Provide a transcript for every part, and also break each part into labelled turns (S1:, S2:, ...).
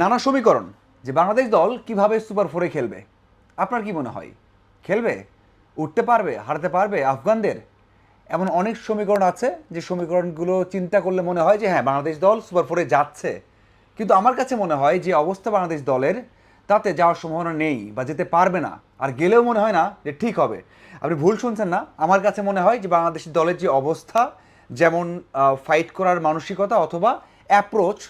S1: নানা সমীকরণ যে বাংলাদেশ দল কীভাবে সুপার ফোরে খেলবে। আপনার কি মনে হয়? খেলবে? উঠতে পারবে? হারাতে পারবে? আফগানদের? এমন অনেক সমীকরণ আছে যে সমীকরণগুলো চিন্তা করলে মনে হয় যে হ্যাঁ বাংলাদেশ দল সুপার ফোরে যাচ্ছে। কিন্তু আমার কাছে মনে হয় যে অবস্থা বাংলাদেশ দলের, তাতে যাওয়ার সম্ভাবনা নেই বা যেতে পারবে না। আর গেলেও মনে হয় না যে ঠিক হবে। আপনি ভুল শুনছেন না। আমার কাছে মনে হয় যে বাংলাদেশ দলের যে অবস্থা, যেমন ফাইট করার মানসিকতা অথবা অ্যাপ্রোচ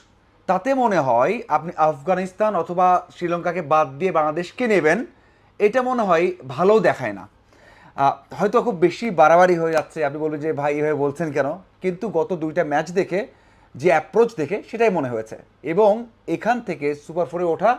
S1: তাতে মনে হয় আপনি আফগানিস্তান অথবা শ্রীলঙ্কাকে বাদ দিয়ে বাংলাদেশকে নেবেন, এটা মনে হয় ভালো দেখায় না। হয়তো খুব বেশি বাড়াবাড়ি হয়ে যাচ্ছে, আপনি বলবেন যে ভাই এভাবে বলছেন কেন? কিন্তু গত দুইটা ম্যাচ দেখে, যে অ্যাপ্রোচ দেখে, সেটাই মনে হয়েছে। এবং এখান থেকে সুপার ফোরে ওঠা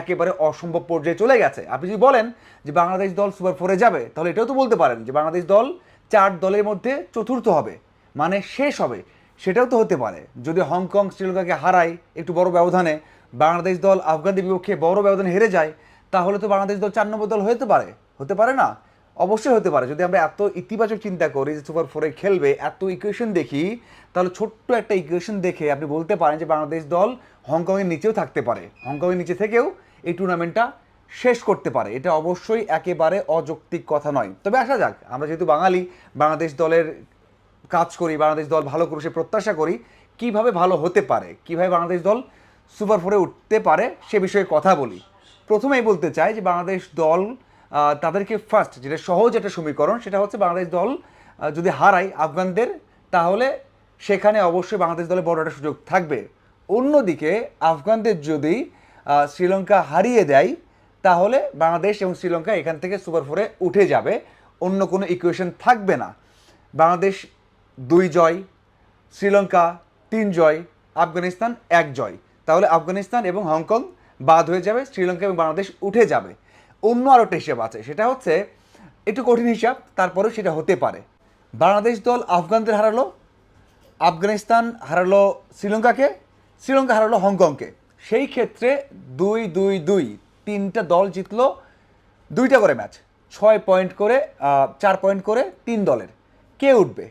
S1: একেবারে অসম্ভব পর্যায়ে চলে গেছে। আপনি যদি বলেন যে বাংলাদেশ দল সুপার ফোরে যাবে, তাহলে এটাও তো বলতে পারেন যে বাংলাদেশ দল চার দলের মধ্যে চতুর্থ হবে মানে শেষ হবে। সেটাও তো হতে পারে। যদি হংকং, শ্রীলঙ্কাকে হারায় একটু বড় ব্যবধানে বাংলাদেশ দল আফগানদের বিপক্ষে বড় ব্যবধানে হেরে যায়, তাহলে তো বাংলাদেশ দল চার নম্বর দল হতে পারে। হতে পারে না? অবশ্যই হতে পারে। যদি আমরা এত ইতিবাচক চিন্তা করি যে সুপার ফোরে খেলবে, এত ইকুয়েশন দেখি, তাহলে ছোট্ট একটা ইকুয়েশন দেখে আপনি বলতে পারেন যে বাংলাদেশ দল হংকংয়ের নিচেও থাকতে পারে। হংকংয়ের নিচে থেকেও এই টুর্নামেন্টটা শেষ করতে পারে। এটা অবশ্যই একেবারে অযৌক্তিক কথা নয়। তবে আসা যাক, আমরা যেহেতু বাঙালি, বাংলাদেশ দলের কাজ করি, বাংলাদেশ দল ভালো করে সে প্রত্যাশা করি, কীভাবে ভালো হতে পারে, কীভাবে বাংলাদেশ দল সুপার ফোরে উঠতে পারে, সে বিষয়ে কথা বলি। প্রথমেই বলতে চাই যে বাংলাদেশ দল তাদেরকে ফার্স্ট যেটা সহজ একটা সমীকরণ, সেটা হচ্ছে বাংলাদেশ দল যদি হারায় আফগানদের, তাহলে সেখানে অবশ্যই বাংলাদেশ দলে বড় একটা সুযোগ থাকবে। অন্যদিকে আফগানদের যদি শ্রীলঙ্কা হারিয়ে দেয়, তাহলে বাংলাদেশ এবং শ্রীলঙ্কা এখান থেকে সুপার ফোরে উঠে যাবে, অন্য কোনো ইকুয়েশন থাকবে না। বাংলাদেশ দুই জয়, শ্রীলঙ্কা তিন জয়, আফগানিস্তান এক জয়। তাহলে আফগানিস্তান এবং হংকং বাদ হয়ে যাবে, শ্রীলঙ্কা এবং বাংলাদেশ উঠে যাবে। অন্য আরও একটা হিসাব আছে, সেটা হচ্ছে একটু কঠিন হিসাব, তারপরেও সেটা হতে পারে। বাংলাদেশ দল আফগানদের হারালো, আফগানিস্তান হারালো শ্রীলঙ্কাকে, শ্রীলঙ্কা হারালো হংকংকে। সেই ক্ষেত্রে দুই দুই দুই, তিনটা দল জিতলো, দুইটা করে ম্যাচ। ছয় পয়েন্ট করে চার পয়েন্ট করে তিন দলের। কে উঠবে?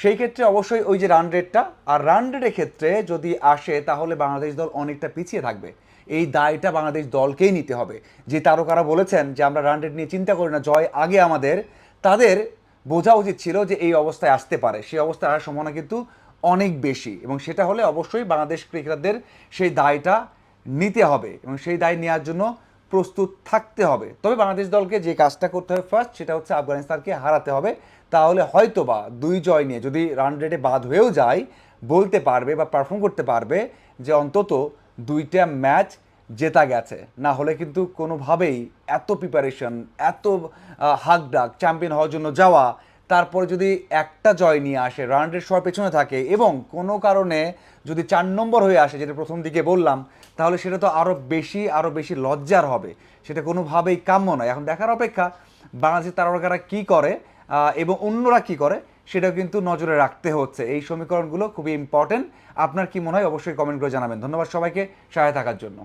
S1: সেই ক্ষেত্রে অবশ্যই ওই যে রান রেটটা আর রান রেটের ক্ষেত্রে যদি আসে, তাহলে বাংলাদেশ দল অনেকটা পিছিয়ে থাকবে। এই দায়টা বাংলাদেশ দলকেই নিতে হবে। যে তারকারা বলেছেন যে, আমরা রান রেট নিয়ে চিন্তা করি না, জয় আগে আমাদের। তাদের বোঝা উচিত ছিল যে, এই অবস্থায় আসতে পারে। সেই অবস্থায় আসার সম্ভাবনা কিন্তু অনেক বেশি। এবং সেটা হলে অবশ্যই বাংলাদেশ ক্রিকেটারদের সেই দায়টা নিতে হবে। এবং সেই দায় নেওয়ার জন্য প্রস্তুত থাকতে হবে। তবে বাংলাদেশ দলকে যে কাজটা করতে হবে ফার্স্ট সেটা হচ্ছে আফগানিস্তানকে হারাতে হবে। তাহলে হয়তো বা দুই জয় নিয়ে যদি রান রেটে বাদ হয়েও যায়, বলতে পারবে বা পারফর্ম করতে পারবে যে অন্তত দুইটা ম্যাচ জেতা গেছে। না হলে কিন্তু কোনোভাবেই এত প্রিপারেশন এত হাক ডাক চ্যাম্পিয়ন হওয়ার জন্য যাওয়া তারপরে যদি একটা জয় নিয়ে আসে রান রেট সবার পেছনে থাকে এবং কোনো কারণে যদি চার নম্বর হয়ে আসে, যেটা প্রথম দিকে বললাম, তাহলে সেটা তো আরও বেশি আরও বেশি লজ্জার হবে। সেটা কোনোভাবেই কাম্য নয়। এখন দেখার অপেক্ষা, বাংলাদেশের তারকারা কী করে এবং অন্যরা কী করে, সেটাও কিন্তু নজরে রাখতে হচ্ছে। এই সমীকরণগুলো খুবই ইম্পর্টেন্ট আপনার কি মনে হয়, অবশ্যই কমেন্ট করে জানাবেন। ধন্যবাদ সবাইকে সহায় থাকার জন্য।